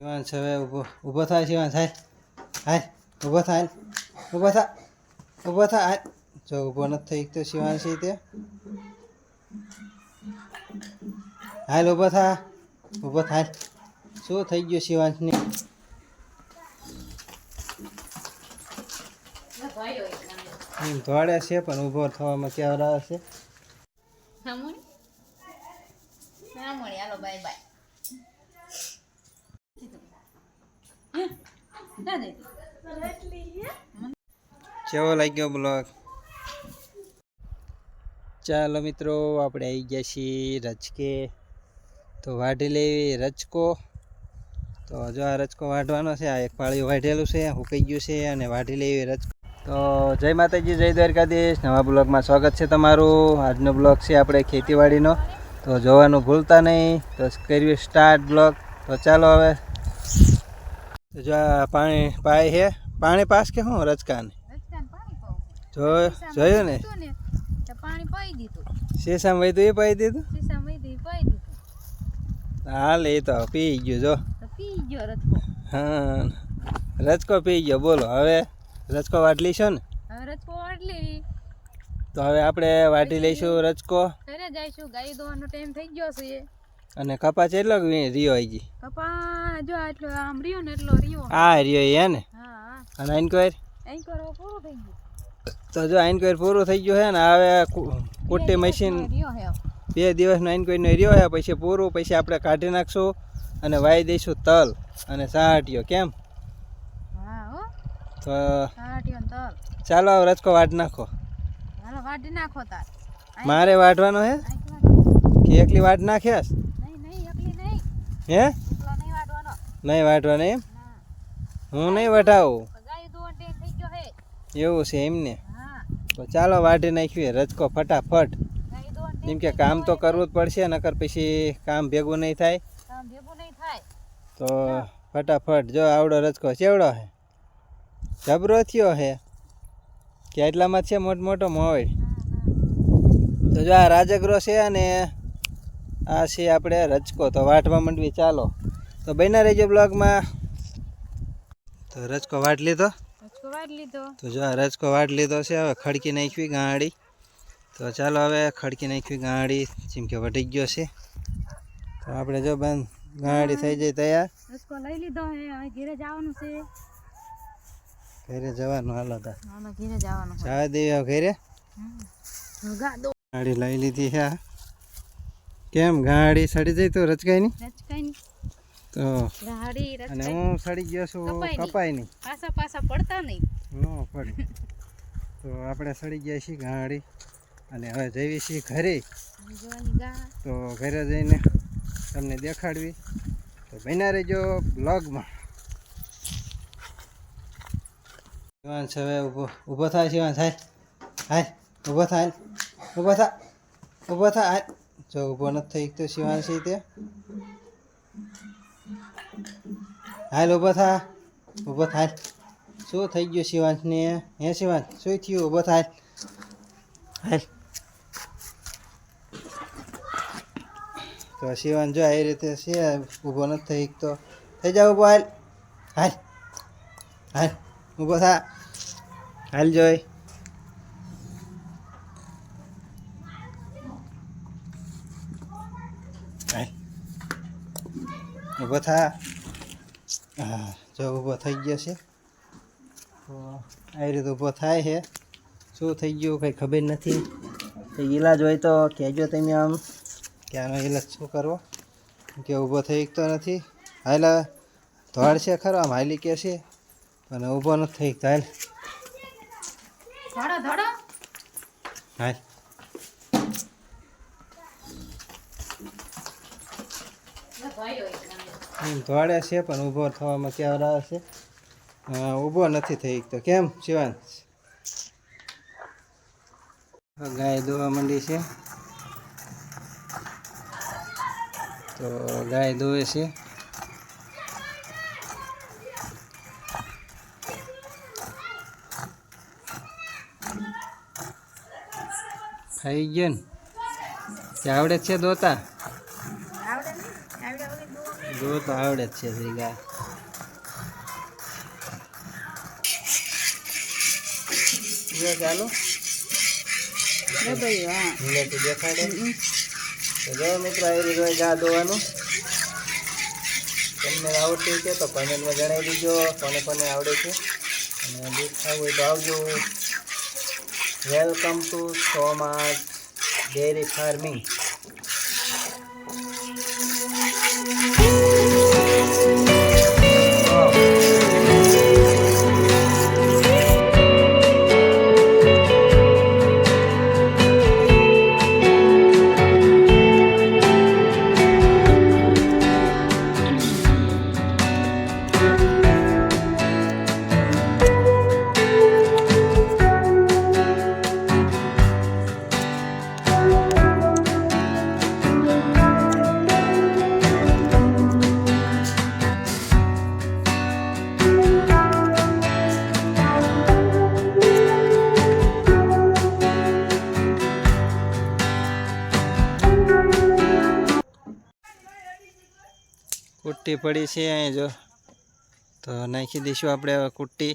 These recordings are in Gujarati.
શિવાંશ હવે ઊભો ઊભો થાય શિવાંશ હાય. હાય ઊભો થાય ઊભો થા ઊભો થા જો ઊભો નથી થઈ તો શિવાંશ ઈ તે. હાલ ઊભો થા ઊભો થાય. શું થઈ ગયું શિવાંશને? દોડે છે પણ ઊભો થવામાં ક્યાં આવે છે સામુણી સામુણી હાલો બાય બાય કેવો લાગ્યો બ્લોગ? ચાલો મિત્રો, આપણે આવી ગયા છીએ રચકે તો વાઢી લેવી રચકો તો જો આ રચકો વાઢવાનો છે, આ એક પાળીઓ વાઢેલું છે હુકાઈ ગયું છે અને વાઢી લેવી રચકો તો જય માતાજી, જય દ્વારકાધીશ. નવા બ્લોગમાં સ્વાગત છે તમારું. આજનો બ્લોગ છે આપણે ખેતીવાડીનો. તો જોવાનું ભૂલતા નહીં. તો કરીએ સ્ટાર્ટ બ્લોગ. તો ચાલો હવે. જો આ પાણી પાય છે. પાણી પાસ કે શું રચકાને રચકાને પાણી પાવું જો જોયું ને? પાણી પાઈ દીધું. શેષામાં વહી તો એ પાઈ દીધું? પાઈ હાલ એ તો પી ગયો જો. પી ગયો રચકો હા. રચકો પી ગયો બોલો. હવે રચકો વાટલી છો ને? હવે રચકો વાટલી. તો હવે આપણે વાટી લઈશું રચકો ઘરે જઈશું. ગાય દોવાનો ટાઈમ થઈ ગયો છે. અને કપાસ એટલો રિયો આવી ગઈ? કપા જો આટલો આમ રિયો ને એટલો રહ્યો. આ રહ્યો એ ને? હા હા. અને એન્કવાયર એન્કવાયર પૂરો થઈ ગયું. તો જો ઇન્ક્વાયર પૂરું થઈ ગયું છે ને હવે કુ- મશીન બે દિવસનો આઈનકોરનો રહ્યો છે. પછી પૂરું પછી આપણે કાઢી નાખશું અને વાઈ દઈશું તલ અને સાહટીયો કેમ? તો ચાલો હવે રચકો વાટ નાખો. મારે વાટવાનો હે કે એકલી વાટ નાખ્યાસ હે? નહીં વાટવાનો. નહીં એમ? હું નહીં વટાવું તો ગાય દોવાનો ટાઈમ થઈ ગયો હે એવું છે એમને તો ચાલો વાટી નાખીએ રચકો ફટાફટ. કેમ કે કામ તો કરવું જ પડશે નકર પછી કામ ભેગું નહીં થાય. તો ફટાફટ જો આવડો રચકો ચેવડો હે? જબરો થયો હે? કે એટલામાં છે મોટ મોટો મોવડ તો જો આ રાજગરો છે અને આ છે આપણે રચકો તો વાટવા માંડવી ચાલો. તો બન્યા રહેજો બ્લોગમાં. તો રચકો વાટ લીધો. વાટ લીધો. તો જો રજકો વાટ લીધો છે હવે ખડકી નાખવી ગાડી. તો ચાલો હવે ખડકી નાખવી ગાડી જેમ કે વટી ગયો છે. તો આપણે જો બંધ ગાડી થઈ જાય તૈયાર. રજકો લઈ લીધો હે હવે ઘરે જવાનું છે. ઘરે જવાનું હાલો તા. ઘરે જવાનું છે જવા દેવી ઘરે? ગાડી લઈ લીધી છે કેમ ગાડી સડી જઈ તો રચકાઈ નહીં રચકાઈ તો અને હું સડી ગયો છું કપાય નહીં. પાછા પાછા પડતા નહીં. ન પડે. તો આપણે સડી ગયા છીએ ગાડી. અને હવે જઈએ છીએ ઘરે. જોવાની તો ઘરે જઈને તમને દેખાડવી. તો બન્યા રહેજો બ્લોગમાં. શિવાંશ હવે ઊભો ઊભો થાય શિવાંશ હાય હાય ઊભો થાય ઊભો થા ઊભો થા. જો ઊભો નથી થઈ તો શિવાંશી તે. હાલ ઊભો થા, ઊભો થાય શું થઈ ગયું શિવાંશને? હે શિવાંશ, શું થયું? ઊભો થાય હાલ. તો શિવાન જો એ રીતે છે, ઊભો નથી થઈ તો થઈ જાવ ઊભો, હાલ. હાલ. હાલ. ઊભો થા. હાલ જોઈ. ઊભો થા. જો ઊભો થઈ ગયો છે. તો આ રીતે ઊભો થાય છે. શું થઈ ગયું કંઈ ખબર નથી. કંઈ ઈલાજ હોય તો કહેજો તમે આમ. કે આનો ઈલાજ શું કરવો? કે ઊભો થઈ શકતો નથી. હાલ ધોળ છે ખરો આમ હાલી કે છે. પણ ઊભો નથી થઈ શકતો. હાલ. ધડો ધડો હાલ. એમ ધોળે છે, પણ ઊભો થવામાં ક્યાં આવે છે. ઊભો નથી થઈ તો કેમ, શિવાન? ગાય દોવા માંડી છે. તો ગાય દોવે છે. ખાઈ ગયો ને? આવડે છે દોતા આવડે નહીં આવડે હવે દો જો તો આવડે જ છે ભાઈ ગાય. ચાલો. હા. નીલેથી દેખાડે. તો જો મિત્રો આવી રીતે ગા દોવાનું. તમને આવડતું છે તો કમેન્ટમાં જણાવી દીજો. કોને કોને આવડે છે. અને દૂધ ખાવું હોય તો આવજો. Welcome to Somaj dairy farming Kutty પડી છે અહીં જો. તો નાખી દઈશું આપણે હવે કુટ્ટી.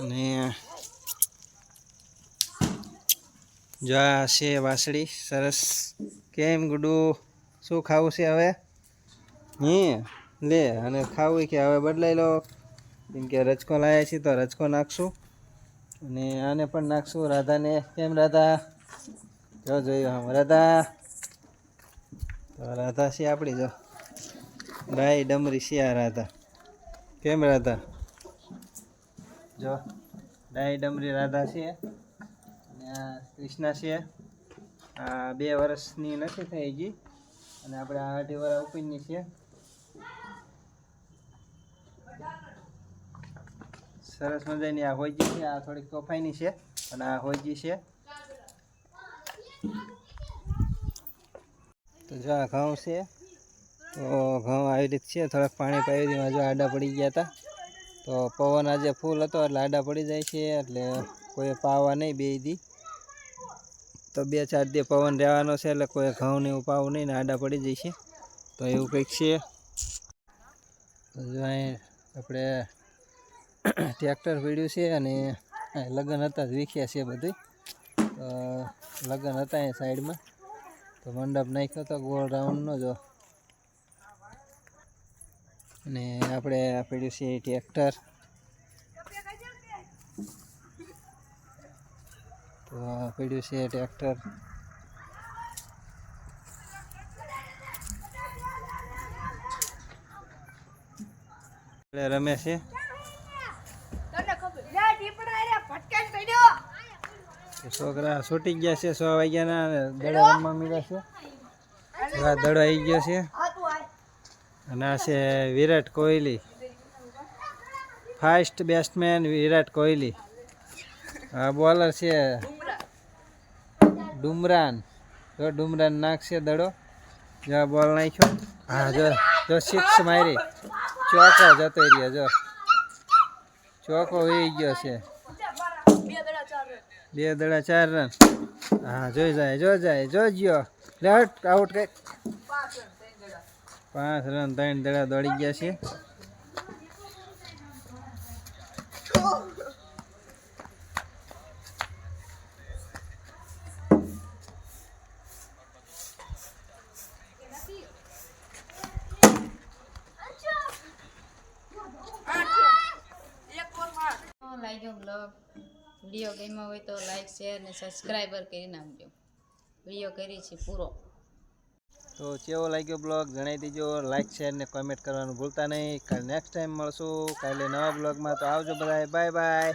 અને જો આ છે વાસળી. સરસ. કેમ ગુડુ? શું ખાવું છે હવે? હે, લે, અને ખાવું કે હવે બદલાઈ લો. કેમ કે રચકો લાવ્યા છીએ તો રચકો નાખશું. અને આને પણ નાખશું રાધાને. કેમ રાધા? જો જોયું આમ. રાધા. તો રાધા છે આપણી, જો. ડાઈ ડમરી આ રાધા કેમ રાધા? જો ડાઈ ડમરી રાધા છે. કૃષ્ણા છે. આ બે વર્ષની નથી થઈ ગઈ. અને આપણે આ અઢી વર્ષ ઉપરની છે. સરસ મજાની આ હોઈજી છે. આ થોડીક તોફાઈની છે. અને આ હોઈજી છે. તો જો આ ઘઉં છે. તો ઘઉં આવી રીત છે. થોડાક પાણી પાવી દીધું જો આડા પડી ગયા હતા તો પવન આજે ફૂલ હતો એટલે આડા પડી જાય છે. એટલે કોઈ પાવા નહીં બે દી. તો બે ચાર દી પવન રહેવાનો છે એટલે કોઈ ઘઉં ને એવું પાવું નહીં ને આડા પડી છે. તો એવું કંઈક છે. તો જો અહીં આપણે ટ્રેક્ટર પીડ્યું છે અને લગ્ન હતા વીખ્યા છે બધું લગ્ન હતા એ સાઈડમાં. તો મંડપ નાખ્યો હતો ગોળ રાઉન્ડનો જો. અને આપણે આપેલું પડ્યું છે ટ્રેક્ટર. તો આપેલું છે ટ્રેક્ટર. રમે છે. છોકરા છૂટી ગયા છે સો વાગ્યાના દડો રમવા મળ્યા છે. દડો આવી ગયો છે. અને આ છે Virat Kohli. Fast batsman Virat Kohli. આ બોલર છે ડુમરાન. જો ડુમરાન નાખશે દડો. જો આ બોલ નાખ્યો. હા, જો જો સિક્સ મારી. ચોકો જતો રહ્યો, જો. ચોકો વહી ગયો છે. બે દડા ચાર રન હા, જોઈ જાય જો જાય જો ગયો. લેટ આઉટ કઈ. પાંચ રન ત્રણ દડા દોડી ગયા છે. વીડિયો ગમ્યો હોય તો લાઈક, શેર ને સબસ્ક્રાઈબર કરી નાખજો. વીડિયો કરી છે પૂરો. તો કેવો લાગ્યો બ્લોગ જણાવી દીજો. લાઈક શેર ને કોમેન્ટ કરવાનું ભૂલતા નહીં. કાલે નેક્સ્ટ ટાઈમ મળશું. કાલે નવા બ્લોગમાં તો આવજો બધા બાય બાય